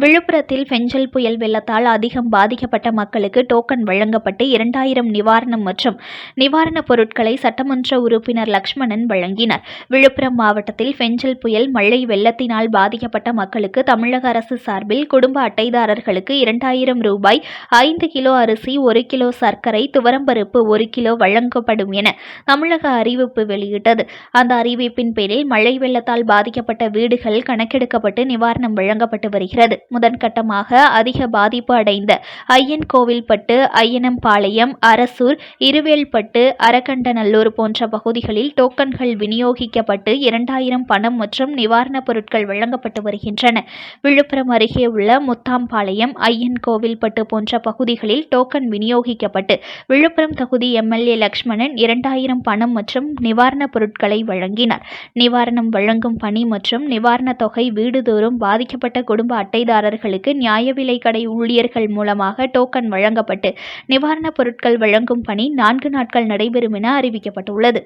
விழுப்புரத்தில் பெஞ்சல் புயல் வெள்ளத்தால் அதிகம் பாதிக்கப்பட்ட மக்களுக்கு டோக்கன் வழங்கப்பட்டு இரண்டாயிரம் நிவாரணம் மற்றும் நிவாரணப் பொருட்களை சட்டமன்ற உறுப்பினர் லக்ஷ்மணன் வழங்கினார். விழுப்புரம் மாவட்டத்தில் பெஞ்சல் புயல் மழை வெள்ளத்தினால் பாதிக்கப்பட்ட மக்களுக்கு தமிழக அரசு சார்பில் குடும்ப அட்டைதாரர்களுக்கு இரண்டாயிரம் ரூபாய் ஐந்து கிலோ அரிசி ஒரு கிலோ சர்க்கரை துவரம்பருப்பு ஒரு கிலோ வழங்கப்படும் என தமிழக அறிவிப்பு வெளியிட்டது. அந்த அறிவிப்பின் பேரில் மழை வெள்ளத்தால் பாதிக்கப்பட்ட வீடுகள் கணக்கெடுக்கப்பட்டு நிவாரணம் வழங்கப்பட்டு வருகிறது. முதன்கட்டமாக அதிக பாதிப்பு அடைந்த ஐயன் கோவில்பட்டு ஐயனம்பாளையம் அரசூர் இருவேல்பட்டு அரக்கண்டநல்லூர் போன்ற பகுதிகளில் டோக்கன்கள் விநியோகிக்கப்பட்டு இரண்டாயிரம் பணம் மற்றும் நிவாரணப் பொருட்கள் வழங்கப்பட்டு வருகின்றன. விழுப்புரம் அருகே உள்ள முத்தாம்பாளையம் ஐயன் கோவில்பட்டு போன்ற பகுதிகளில் டோக்கன் விநியோகிக்கப்பட்டு விழுப்புரம் தொகுதி எம்எல்ஏ லக்ஷ்மணன் இரண்டாயிரம் பணம் மற்றும் நிவாரணப் பொருட்களை வழங்கினார். நிவாரணம் வழங்கும் பணி மற்றும் நிவாரணத் தொகை வீடுதோறும் பாதிக்கப்பட்ட குடும்ப அட்டைதாரர்களுக்கு நியாய விலை கடை ஊழியர்கள் மூலமாக டோக்கன் வழங்கப்பட்டு நிவாரணப் பொருட்கள் வழங்கும் பணி நான்கு நாட்கள் நடைபெறும் என அறிவிக்கப்பட்டுள்ளது.